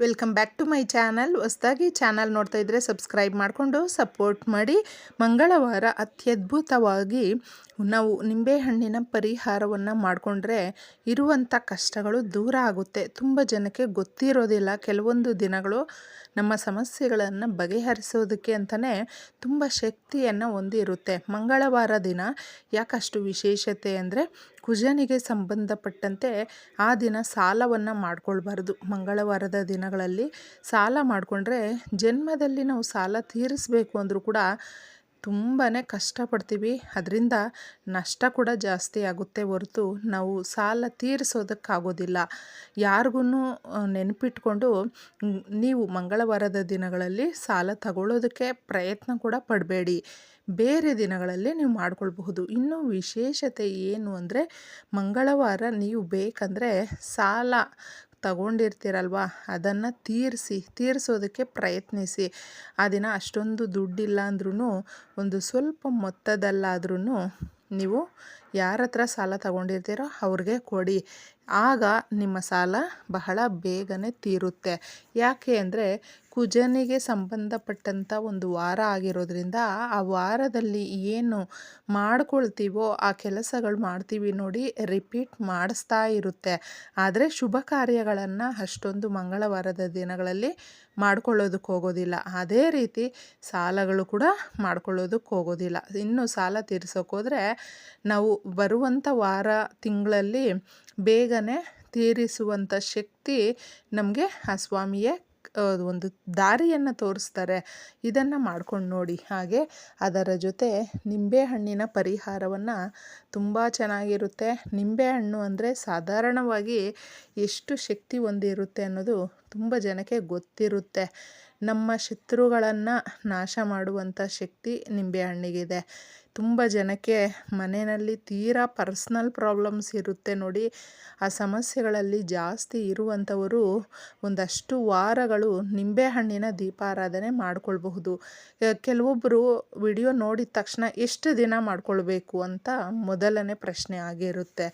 Welcome back to my channel ಹೊಸ್ದಾಗಿ channel ನೋಡ್ತಾ ಇದ್ದರೆ ಸಬ್ಸ್ಕ್ರೈಬ್ ಮಾಡಿಕೊಂಡು ಸಪೋರ್ಟ್ ಮಾಡಿ. ಮಂಗಳವಾರ ಅತ್ಯದ್ಭುತವಾಗಿ ನಾವು ನಿಂಬೆಹಣ್ಣಿನ ಪರಿಹಾರವನ್ನು ಮಾಡಿಕೊಂಡ್ರೆ ಇರುವಂಥ ಕಷ್ಟಗಳು ದೂರ ಆಗುತ್ತೆ. ತುಂಬ ಜನಕ್ಕೆ ಗೊತ್ತಿರೋದಿಲ್ಲ. ಕೆಲವೊಂದು ದಿನಗಳು ನಮ್ಮ ಸಮಸ್ಯೆಗಳನ್ನು ಬಗೆಹರಿಸೋದಕ್ಕೆ ಅಂತಲೇ ತುಂಬ ಶಕ್ತಿಯನ್ನು ಹೊಂದಿರುತ್ತೆ. ಮಂಗಳವಾರ ದಿನ ಯಾಕಷ್ಟು ವಿಶೇಷತೆ ಅಂದರೆ ಕುಜನಿಗೆ ಸಂಬಂಧಪಟ್ಟಂತೆ ಆ ದಿನ ಸಾಲವನ್ನು ಮಾಡಿಕೊಳ್ಬಾರ್ದು. ಮಂಗಳವಾರದ ದಿನಗಳಲ್ಲಿ ಸಾಲ ಮಾಡಿಕೊಂಡ್ರೆ ಜನ್ಮದಲ್ಲಿ ನಾವು ಸಾಲ ತೀರಿಸಬೇಕು ಅಂದರೂ ಕೂಡ ತುಂಬಾ ಕಷ್ಟಪಡ್ತೀವಿ. ಅದರಿಂದ ನಷ್ಟ ಕೂಡ ಜಾಸ್ತಿ ಆಗುತ್ತೆ ಹೊರತು ನಾವು ಸಾಲ ತೀರಿಸೋದಕ್ಕಾಗೋದಿಲ್ಲ. ಯಾರಿಗೂ ನೆನಪಿಟ್ಕೊಂಡು ನೀವು ಮಂಗಳವಾರದ ದಿನಗಳಲ್ಲಿ ಸಾಲ ತಗೊಳ್ಳೋದಕ್ಕೆ ಪ್ರಯತ್ನ ಕೂಡ ಪಡಬೇಡಿ. ಬೇರೆ ದಿನಗಳಲ್ಲಿ ನೀವು ಮಾಡ್ಕೊಳ್ಬಹುದು. ಇನ್ನು ವಿಶೇಷತೆ ಏನು ಅಂದರೆ, ಮಂಗಳವಾರ ನೀವು ಬೇಕಂದರೆ ಸಾಲ ತಗೊಂಡಿರ್ತೀರಲ್ವ? ಅದನ್ನು ತೀರಿಸಿ ತೀರಿಸೋದಕ್ಕೆ ಪ್ರಯತ್ನಿಸಿ. ಆ ದಿನ ಅಷ್ಟೊಂದು ದುಡ್ಡಿಲ್ಲ ಅಂದ್ರೂ ಒಂದು ಸ್ವಲ್ಪ ಮೊತ್ತದಲ್ಲಾದ್ರೂ ನೀವು ಯಾರ ಹತ್ರ ಸಾಲ ತಗೊಂಡಿರ್ತೀರೋ ಅವ್ರಿಗೆ ಕೊಡಿ. ಆಗ ನಿಮ್ಮ ಸಾಲ ಬಹಳ ಬೇಗನೆ ತೀರುತ್ತೆ. ಯಾಕೆ ಅಂದರೆ ಕುಜನಿಗೆ ಸಂಬಂಧಪಟ್ಟಂಥ ಒಂದು ವಾರ ಆಗಿರೋದ್ರಿಂದ ಆ ವಾರದಲ್ಲಿ ಏನು ಮಾಡ್ಕೊಳ್ತೀವೋ ಆ ಕೆಲಸಗಳು ಮಾಡ್ತೀವಿ ನೋಡಿ ರಿಪೀಟ್ ಮಾಡಿಸ್ತಾ ಇರುತ್ತೆ. ಆದರೆ ಶುಭ ಕಾರ್ಯಗಳನ್ನು ಅಷ್ಟೊಂದು ಮಂಗಳವಾರದ ದಿನಗಳಲ್ಲಿ ಮಾಡ್ಕೊಳ್ಳೋದಕ್ಕೆ ಹೋಗೋದಿಲ್ಲ. ಅದೇ ರೀತಿ ಸಾಲಗಳು ಕೂಡ ಮಾಡ್ಕೊಳ್ಳೋದಕ್ಕೆ ಹೋಗೋದಿಲ್ಲ. ಇನ್ನು ಸಾಲ ತೀರ್ಸೋಕ್ಕೋದ್ರೆ ನಾವು ಬರುವಂಥ ವಾರ ತಿಂಗಳಲ್ಲಿ ಬೇಗನೆ ತೀರಿಸುವಂಥ ಶಕ್ತಿ ನಮಗೆ ಆ ಸ್ವಾಮಿಯೇ ಒಂದು ದಾರಿಯನ್ನು ತೋರಿಸ್ತಾರೆ. ಇದನ್ನು ಮಾಡ್ಕೊಂಡು ನೋಡಿ. ಹಾಗೆ ಅದರ ಜೊತೆ ನಿಂಬೆಹಣ್ಣಿನ ಪರಿಹಾರವನ್ನು ತುಂಬ ಚೆನ್ನಾಗಿರುತ್ತೆ. ನಿಂಬೆಹಣ್ಣು ಅಂದರೆ ಸಾಧಾರಣವಾಗಿ ಎಷ್ಟು ಶಕ್ತಿ ಹೊಂದಿರುತ್ತೆ ಅನ್ನೋದು ತುಂಬ ಜನಕ್ಕೆ ಗೊತ್ತಿರುತ್ತೆ. ನಮ್ಮ ಶತ್ರುಗಳನ್ನು ನಾಶ ಮಾಡುವಂಥ ಶಕ್ತಿ ನಿಂಬೆಹಣ್ಣಿಗಿದೆ ತುಂಬ ಜನಕ್ಕೆ ಮನೆಯಲ್ಲಿ ತೀರಾ ಪರ್ಸ್ನಲ್ ಪ್ರಾಬ್ಲಮ್ಸ್ ಇರುತ್ತೆ ನೋಡಿ. ಆ ಸಮಸ್ಯೆಗಳಲ್ಲಿ ಜಾಸ್ತಿ ಇರುವಂಥವರು ಒಂದಷ್ಟು ವಾರಗಳು ನಿಂಬೆಹಣ್ಣಿನ ದೀಪಾರಾಧನೆ ಮಾಡ್ಕೊಳ್ಬಹುದು. ಕೆಲವೊಬ್ಬರು ವಿಡಿಯೋ ನೋಡಿದ ತಕ್ಷಣ ಎಷ್ಟು ದಿನ ಮಾಡ್ಕೊಳ್ಬೇಕು ಅಂತ ಮೊದಲನೇ ಪ್ರಶ್ನೆ ಆಗಿರುತ್ತೆ.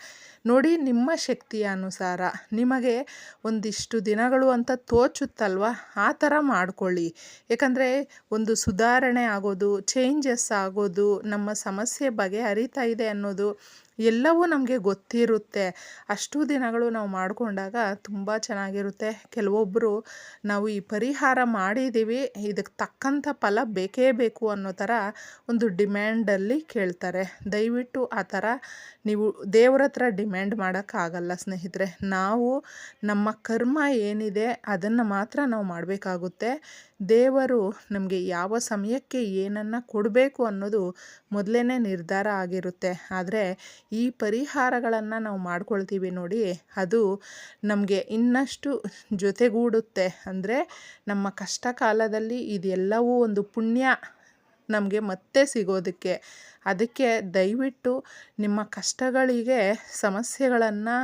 ನೋಡಿ ನಿಮ್ಮ ಶಕ್ತಿಯ ಅನುಸಾರ ನಿಮಗೆ ಒಂದಿಷ್ಟು ದಿನಗಳು ಅಂತ ತೋಚುತ್ತಲ್ವ? ಆ ಥರ ಮಾಡ್ಕೊಳ್ಳಿ. ಯಾಕಂದರೆ ಒಂದು ಸುಧಾರಣೆ ಆಗೋದು ಚೇಂಜಸ್ ಆಗೋದು, ನಮ್ಮ ಸಮಸ್ಯೆ ಬಗೆಹರಿತಾ ಇದೆ ಅನ್ನೋದು ಎಲ್ಲವೂ ನಮಗೆ ಗೊತ್ತಿರುತ್ತೆ. ಅಷ್ಟು ದಿನಗಳು ನಾವು ಮಾಡಿಕೊಂಡಾಗ ತುಂಬ ಚೆನ್ನಾಗಿರುತ್ತೆ. ಕೆಲವೊಬ್ಬರು ನಾವು ಈ ಪರಿಹಾರ ಮಾಡಿದ್ದೀವಿ ಇದಕ್ಕೆ ತಕ್ಕಂಥ ಫಲ ಬೇಕೇ ಬೇಕು ಅನ್ನೋ ಥರ ಒಂದು ಡಿಮ್ಯಾಂಡಲ್ಲಿ ಕೇಳ್ತಾರೆ. ದಯವಿಟ್ಟು ಆ ಥರ ನೀವು ದೇವ್ರ ಹತ್ರ ಡಿಮ್ಯಾಂಡ್ ಮಾಡೋಕ್ಕಾಗಲ್ಲ ಸ್ನೇಹಿತರೆ. ನಾವು, ನಮ್ಮ ಕರ್ಮ ಏನಿದೆ, ಅದನ್ನು ಮಾತ್ರ ನಾವು ಮಾಡಬೇಕಾಗುತ್ತೆ. ದೇವರು ನಮಗೆ ಯಾವ ಸಮಯಕ್ಕೆ ಏನನ್ನು ಕೊಡಬೇಕು ಅನ್ನೋದು ಮೊದಲೇ ನಿರ್ಧಾರ ಆಗಿರುತ್ತೆ. ಆದರೆ ಈ ಪರಿಹಾರಗಳನ್ನು ನಾವು ಮಾಡ್ಕೊಳ್ತೀವಿ ನೋಡಿ, ಅದು ನಮಗೆ ಇನ್ನಷ್ಟು ಜೊತೆಗೂಡುತ್ತೆ. ಅಂದರೆ ನಮ್ಮ ಕಷ್ಟ ಕಾಲದಲ್ಲಿ ಇದೆಲ್ಲವೂ ಒಂದು ಪುಣ್ಯ ನಮಗೆ ಮತ್ತೆ ಸಿಗೋದಕ್ಕೆ. ಅದಕ್ಕೆ ದಯವಿಟ್ಟು ನಿಮ್ಮ ಕಷ್ಟಗಳಿಗೆ, ಸಮಸ್ಯೆಗಳನ್ನು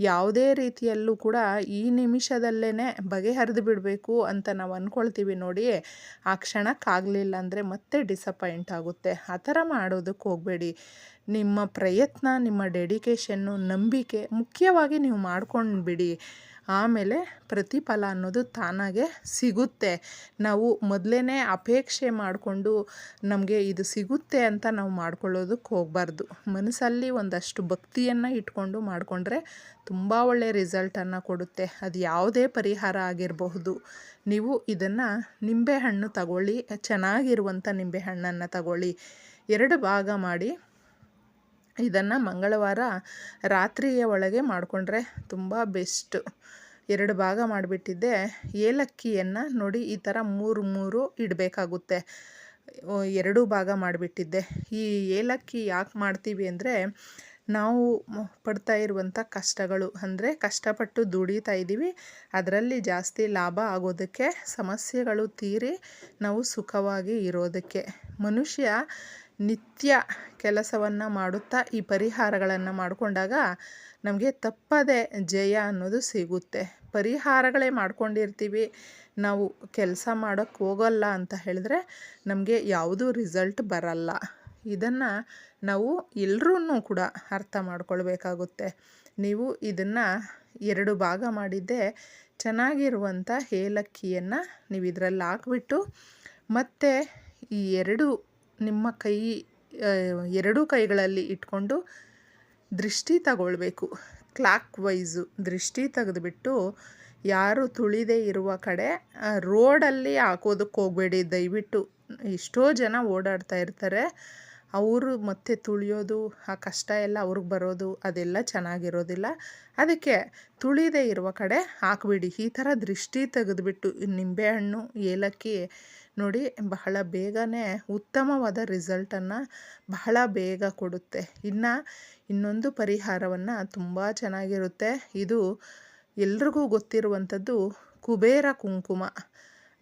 ಯಾವುದೇ ರೀತಿಯಲ್ಲೂ ಕೂಡ ಈ ನಿಮಿಷದಲ್ಲೇ ಬಗೆಹರಿದು ಬಿಡಬೇಕು ಅಂತ ನಾವು ಅಂದ್ಕೊಳ್ತೀವಿ ನೋಡಿ. ಆ ಕ್ಷಣಕ್ಕಾಗಲಿಲ್ಲ ಅಂದರೆ ಮತ್ತೆ ಡಿಸಪಾಯಿಂಟ್ ಆಗುತ್ತೆ. ಆ ಥರ ಮಾಡೋದಕ್ಕೆ ಹೋಗಬೇಡಿ. ನಿಮ್ಮ ಪ್ರಯತ್ನ, ನಿಮ್ಮ ಡೆಡಿಕೇಶನ್ನು ನಂಬಿಕೆ ಮುಖ್ಯವಾಗಿ ನೀವು ಮಾಡ್ಕೊಂಡು ಬಿಡಿ ಆಮೇಲೆ ಪ್ರತಿಫಲ ಅನ್ನೋದು ತಾನಾಗೆ ಸಿಗುತ್ತೆ. ನಾವು ಮೊದಲೇ ಅಪೇಕ್ಷೆ ಮಾಡಿಕೊಂಡು ನಮಗೆ ಇದು ಸಿಗುತ್ತೆ ಅಂತ ನಾವು ಮಾಡ್ಕೊಳ್ಳೋದಕ್ಕೆ ಹೋಗಬಾರ್ದು. ಮನಸ್ಸಲ್ಲಿ ಒಂದಷ್ಟು ಭಕ್ತಿಯನ್ನು ಇಟ್ಕೊಂಡು ಮಾಡಿಕೊಂಡ್ರೆ ತುಂಬ ಒಳ್ಳೆಯ ರಿಸಲ್ಟನ್ನು ಕೊಡುತ್ತೆ. ಅದು ಯಾವುದೇ ಪರಿಹಾರ ಆಗಿರಬಹುದು. ನೀವು ಇದನ್ನು ನಿಂಬೆಹಣ್ಣು ತಗೊಳ್ಳಿ ಚೆನ್ನಾಗಿರುವಂಥ ನಿಂಬೆಹಣ್ಣನ್ನು ತಗೊಳ್ಳಿ. ಎರಡು ಭಾಗ ಮಾಡಿ ಇದನ್ನು ಮಂಗಳವಾರ ರಾತ್ರಿಯ ಒಳಗೆ ಮಾಡಿಕೊಂಡ್ರೆ ತುಂಬ ಬೆಸ್ಟು ಎರಡು ಭಾಗ ಮಾಡಿಬಿಟ್ಟಿದ್ದೆ. ಏಲಕ್ಕಿಯನ್ನು ನೋಡಿ ಈ ಥರ ಮೂರು ಮೂರು ಇಡಬೇಕಾಗುತ್ತೆ. ಎರಡು ಭಾಗ ಮಾಡಿಬಿಟ್ಟಿದ್ದೆ. ಈ ಏಲಕ್ಕಿ ಯಾಕೆ ಮಾಡ್ತೀವಿ ಅಂದರೆ ನಾವು ಪಡ್ತಾ ಇರುವಂಥ ಕಷ್ಟಗಳು, ಅಂದರೆ ಕಷ್ಟಪಟ್ಟು ದುಡಿತಾ ಇದ್ದೀವಿ. ಅದರಲ್ಲಿ ಜಾಸ್ತಿ ಲಾಭ ಆಗೋದಕ್ಕೆ ಸಮಸ್ಯೆಗಳು ತೀರಿ ನಾವು ಸುಖವಾಗಿ ಇರೋದಕ್ಕೆ. ಮನುಷ್ಯ ನಿತ್ಯ ಕೆಲಸವನ್ನು ಮಾಡುತ್ತಾ ಈ ಪರಿಹಾರಗಳನ್ನು ಮಾಡಿಕೊಂಡಾಗ ನಮಗೆ ತಪ್ಪದೇ ಜಯ ಅನ್ನೋದು ಸಿಗುತ್ತೆ. ಪರಿಹಾರಗಳೇ ಮಾಡ್ಕೊಂಡಿರ್ತೀವಿ. ನಾವು ಕೆಲಸ ಮಾಡೋಕ್ಕೆ ಹೋಗಲ್ಲ ಅಂತ ಹೇಳಿದ್ರೆ ನಮಗೆ ಯಾವುದೂ ರಿಸಲ್ಟ್ ಬರಲ್ಲ. ಇದನ್ನು ನಾವು ಎಲ್ಲರೂ ಕೂಡ ಅರ್ಥ ಮಾಡ್ಕೊಳ್ಬೇಕಾಗುತ್ತೆ. ನೀವು ಇದನ್ನು ಎರಡು ಭಾಗ ಮಾಡಿದ್ದೆ ಚೆನ್ನಾಗಿರುವಂಥ ಏಲಕ್ಕಿಯನ್ನು ನೀವು ಇದರಲ್ಲಿ ಹಾಕ್ಬಿಟ್ಟು ಮತ್ತು ಈ ಎರಡು ನಿಮ್ಮ ಕೈ ಎರಡೂ ಕೈಗಳಲ್ಲಿ ಇಟ್ಕೊಂಡು ದೃಷ್ಟಿ ತಗೊಳ್ಬೇಕು. ಕ್ಲಾಕ್ ವೈಸು ದೃಷ್ಟಿ ತೆಗೆದುಬಿಟ್ಟು ಯಾರು ತುಳಿದೇ ಇರುವ ಕಡೆ ರೋಡಲ್ಲಿ ಹಾಕೋದಕ್ಕೆ ಹೋಗಬೇಡಿ. ದಯವಿಟ್ಟು ಎಷ್ಟೋ ಜನ ಓಡಾಡ್ತಾ ಇರ್ತಾರೆ. ಅವರು ಮತ್ತೆ ತುಳಿಯೋದು, ಆ ಕಷ್ಟ ಎಲ್ಲ ಅವ್ರಿಗೆ ಬರೋದು, ಅದೆಲ್ಲ ಚೆನ್ನಾಗಿರೋದಿಲ್ಲ. ಅದಕ್ಕೆ ತುಳಿದೇ ಇರುವ ಕಡೆ ಹಾಕ್ಬಿಡಿ. ಈ ಥರ ದೃಷ್ಟಿ ತೆಗೆದುಬಿಟ್ಟು ನಿಂಬೆಹಣ್ಣು, ಏಲಕ್ಕಿ ನೋಡಿ, ಬಹಳ ಬೇಗನೆ ಉತ್ತಮವಾದ ರಿಸಲ್ಟನ್ನು ಬಹಳ ಬೇಗ ಕೊಡುತ್ತೆ. ಇನ್ನು ಇನ್ನೊಂದು ಪರಿಹಾರವನ್ನು ತುಂಬ ಚೆನ್ನಾಗಿರುತ್ತೆ. ಇದು ಎಲ್ರಿಗೂ ಗೊತ್ತಿರುವಂಥದ್ದು ಕುಬೇರ ಕುಂಕುಮ.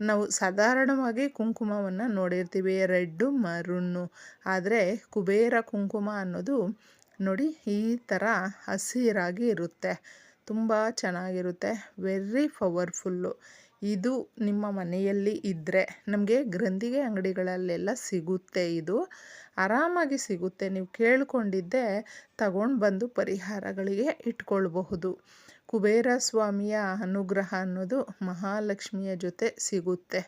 ನಾವು ಸಾಧಾರಣವಾಗಿ ಕುಂಕುಮವನ್ನು ನೋಡಿರ್ತೀವಿ, ರೆಡ್ಡು, ಮರುಣ್ಣು. ಆದರೆ ಕುಬೇರ ಕುಂಕುಮ ಅನ್ನೋದು ನೋಡಿ ಈ ಥರ ಹಸಿರಾಗಿ ಇರುತ್ತೆ. ತುಂಬ ಚೆನ್ನಾಗಿರುತ್ತೆ. ವೆರಿ ಪವರ್ಫುಲ್ಲು ಇದು ನಿಮ್ಮ ಮನೆಯಲ್ಲಿ ಇದ್ದರೆ ನಮಗೆ ಗ್ರಂಥಿಗೆ ಅಂಗಡಿಗಳಲ್ಲೆಲ್ಲ ಸಿಗುತ್ತೆ ಇದು. ಆರಾಮಾಗಿ ಸಿಗುತ್ತೆ. ನೀವು ಕೇಳಿಕೊಂಡಿದ್ದೆ ತಗೊಂಡು ಬಂದು ಪರಿಹಾರಗಳಿಗೆ ಇಟ್ಕೊಳ್ಬಹುದು. ಕುಬೇರ ಸ್ವಾಮಿಯ ಅನುಗ್ರಹ ಅನ್ನೋದು ಮಹಾಲಕ್ಷ್ಮಿಯ ಜೊತೆ ಸಿಗುತ್ತೆ.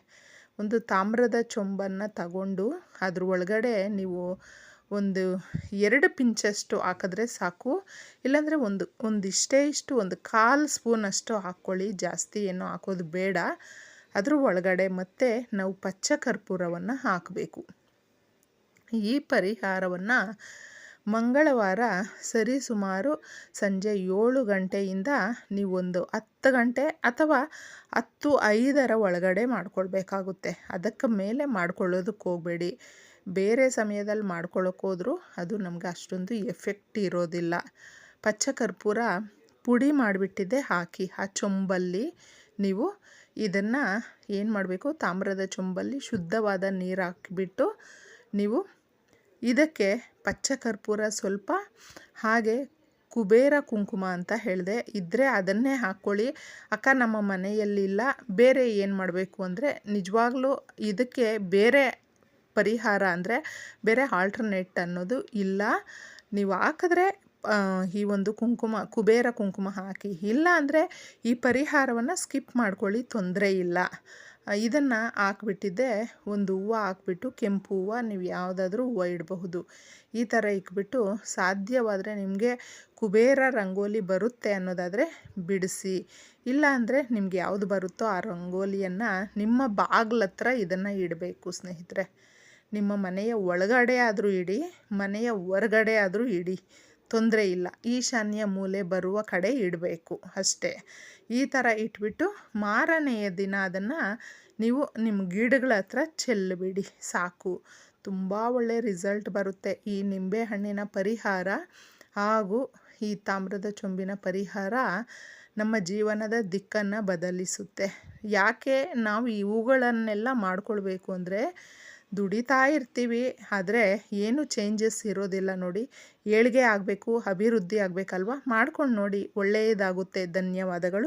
ಒಂದು ತಾಮ್ರದ ಚೊಂಬನ್ನು ತಗೊಂಡು ಅದ್ರ ಒಳಗಡೆ ನೀವು ಒಂದು ಎರಡು ಪಿಂಚಷ್ಟು ಹಾಕಿದ್ರೆ ಸಾಕು. ಇಲ್ಲಾಂದರೆ ಒಂದು, ಒಂದಿಷ್ಟೇ ಇಷ್ಟು, ಒಂದು ಕಾಲು ಸ್ಪೂನಷ್ಟು ಹಾಕ್ಕೊಳ್ಳಿ. ಜಾಸ್ತಿ ಏನು ಹಾಕೋದು ಬೇಡ. ಅದ್ರ ಒಳಗಡೆ ಮತ್ತೆ ನಾವು ಪಚ್ಚ ಕರ್ಪೂರವನ್ನು ಹಾಕಬೇಕು. ಈ ಪರಿಹಾರವನ್ನು ಮಂಗಳವಾರ ಸರಿಸುಮಾರು ಸಂಜೆ ಏಳು ಗಂಟೆಯಿಂದ ನೀವೊಂದು ಹತ್ತು ಗಂಟೆ ಅಥವಾ ಹತ್ತು ಐದರ ಒಳಗಡೆ ಮಾಡ್ಕೊಳ್ಬೇಕಾಗುತ್ತೆ. ಅದಕ್ಕೆ ಮೇಲೆ ಮಾಡ್ಕೊಳ್ಳೋದಕ್ಕೆ ಹೋಗಬೇಡಿ. ಬೇರೆ ಸಮಯದಲ್ಲಿ ಮಾಡ್ಕೊಳ್ಳೋಕ್ಕೋದ್ರೂ ಅದು ನಮ್ಗೆ ಅಷ್ಟೊಂದು ಎಫೆಕ್ಟ್ ಇರೋದಿಲ್ಲ. ಪಚ್ಚ ಕರ್ಪೂರ ಪುಡಿ ಮಾಡಿಬಿಟ್ಟಿದ್ದೆ, ಹಾಕಿ. ಆ ಚೊಂಬಲ್ಲಿ ನೀವು ಇದನ್ನು ಏನು ಮಾಡಬೇಕು? ತಾಮ್ರದ ಚೊಂಬಲ್ಲಿ ಶುದ್ಧವಾದ ನೀರು ಹಾಕಿಬಿಟ್ಟು ನೀವು ಇದಕ್ಕೆ ಪಚ್ಚ ಕರ್ಪೂರ ಸ್ವಲ್ಪ ಹಾಗೆ ಕುಬೇರ ಕುಂಕುಮ ಅಂತ ಹೇಳಿದೆ. ಇದ್ದರೆ ಅದನ್ನೇ ಹಾಕ್ಕೊಳ್ಳಿ. ಅಕ್ಕ, ನಮ್ಮ ಮನೆಯಲ್ಲಿಲ್ಲ. ಬೇರೆ ಏನು ಮಾಡಬೇಕು ಅಂದರೆ ನಿಜವಾಗ್ಲೂ ಇದಕ್ಕೆ ಬೇರೆ ಪರಿಹಾರ ಅಂದರೆ ಬೇರೆ ಆಲ್ಟರ್ನೇಟ್ ಅನ್ನೋದು ಇಲ್ಲ. ನೀವು ಹಾಕಿದ್ರೆ ಈ ಒಂದು ಕುಂಕುಮ, ಕುಬೇರ ಕುಂಕುಮ ಹಾಕಿ. ಇಲ್ಲ ಅಂದರೆ ಈ ಪರಿಹಾರವನ್ನು ಸ್ಕಿಪ್ ಮಾಡ್ಕೊಳ್ಳಿ, ತೊಂದರೆ ಇಲ್ಲ. ಇದನ್ನು ಹಾಕ್ಬಿಟ್ಟಿದ್ದೆ. ಒಂದು ಹೂವು ಹಾಕ್ಬಿಟ್ಟು, ಕೆಂಪು ಹೂವು ನೀವು ಯಾವುದಾದ್ರೂ ಹೂವು ಇಡಬಹುದು. ಈ ಥರ ಇಕ್ಬಿಟ್ಟು ಸಾಧ್ಯವಾದರೆ ನಿಮಗೆ ಕುಬೇರ ರಂಗೋಲಿ ಬರುತ್ತೆ ಅನ್ನೋದಾದರೆ ಬಿಡಿಸಿ. ಇಲ್ಲ ಅಂದರೆ ನಿಮ್ಗೆ ಯಾವುದು ಬರುತ್ತೋ ಆ ರಂಗೋಲಿಯನ್ನು ನಿಮ್ಮ ಬಾಗ್ಲತ್ರ ಇದನ್ನು ಇಡಬೇಕು ಸ್ನೇಹಿತರೆ. ನಿಮ್ಮ ಮನೆಯ ಒಳಗಡೆ ಆದರೂ ಇಡಿ, ಮನೆಯ ಹೊರಗಡೆ ಆದರೂ ಇಡಿ. ತೊಂದರೆ ಇಲ್ಲ. ಈಶಾನ್ಯ ಮೂಲೆ ಬರುವ ಕಡೆ ಇಡಬೇಕು ಅಷ್ಟೇ. ಈ ಥರ ಇಟ್ಬಿಟ್ಟು ಮಾರನೆಯ ದಿನ ಅದನ್ನು ನೀವು ನಿಮ್ಮ ಗಿಡಗಳ ಹತ್ರ ಚೆಲ್ಲಬಿಡಿ ಸಾಕು. ತುಂಬ ಒಳ್ಳೆಯ ರಿಸಲ್ಟ್ ಬರುತ್ತೆ. ಈ ನಿಂಬೆಹಣ್ಣಿನ ಪರಿಹಾರ ಹಾಗೂ ಈ ತಾಮ್ರದ ಚೊಂಬಿನ ಪರಿಹಾರ ನಮ್ಮ ಜೀವನದ ದಿಕ್ಕನ್ನು ಬದಲಿಸುತ್ತೆ. ಯಾಕೆ ನಾವು ಇವುಗಳನ್ನೆಲ್ಲ ಮಾಡ್ಕೊಳ್ಬೇಕು ಅಂದರೆ ದುಡಿತಾ ಇರ್ತೀವಿ, ಆದರೆ ಏನು ಚೇಂಜಸ್ ಇರೋದಿಲ್ಲ ನೋಡಿ. ಏಳಿಗೆ ಆಗಬೇಕು, ಅಭಿವೃದ್ಧಿ ಆಗಬೇಕಲ್ವ? ಮಾಡ್ಕೊಂಡು ನೋಡಿ. ಒಳ್ಳೆಯದಾಗುತ್ತೆ ಧನ್ಯವಾದಗಳು.